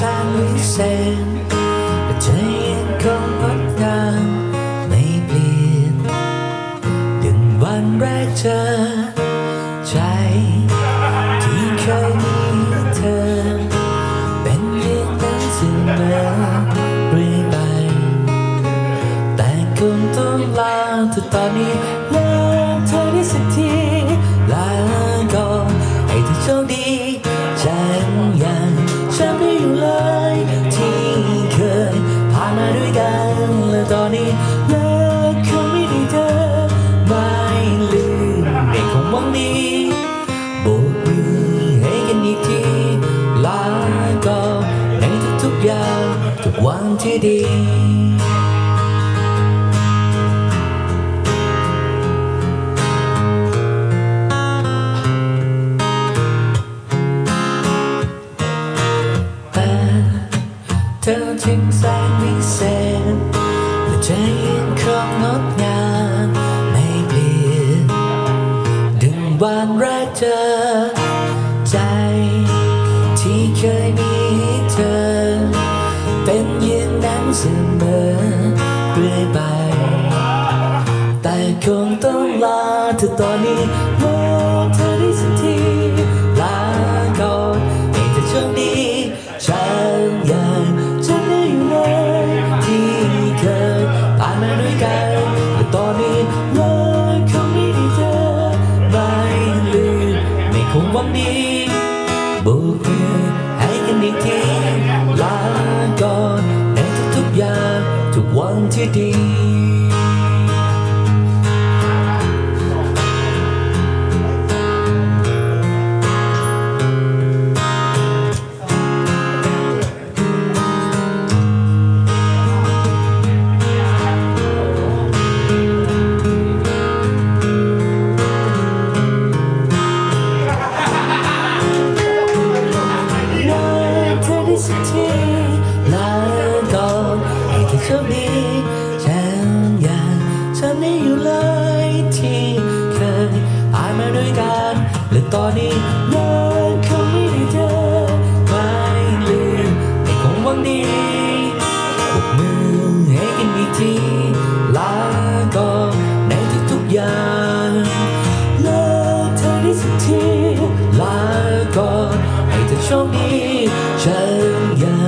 แสนวิเศษแต่ใจยังคงงดงามไม่เปลี่ยนดึงวันแรกเจอใจ ที่เคยมีเธอ เป็นเพียงนั้นเสมอเรื่อยไป แต่คงต้องลาเธอตอนนี้แลาเธอได้สักที ด้วยกัน และตอนนี้เลิกคงไม่ได้เธอ ไม่ลืมในของหวังดีโบกมือให้กันอีกที ลาก่อนในทุกๆอย่างทุกวันที่ดี ธอจึงแสนวิเศษและใจยังคงงดงามไม่เปลี่ยนดึงวันแรกเจอใจ ที่เคยมีเธอ เป็นอยังนั้นเสมอเรื่อยไป แต่คงต้องลาเธอตอนนี้ นี้บกมือให้กันอีกทีลาก่อนในทุกๆอย่างทุกวันที่ดี ท่านี้ฉันอยากทำนี้อยู่เลยที่เคยผ่านมาด้วยกันและตอนนี้มันคงไม่ได้เจอไม่ลืมในคงหวังดีปกมือให้กันอีกทีลาก่อนในทุกทุกอย่างเลิกเธอได้สักทีลาก่อนให้เธอโชคดีฉันอยาก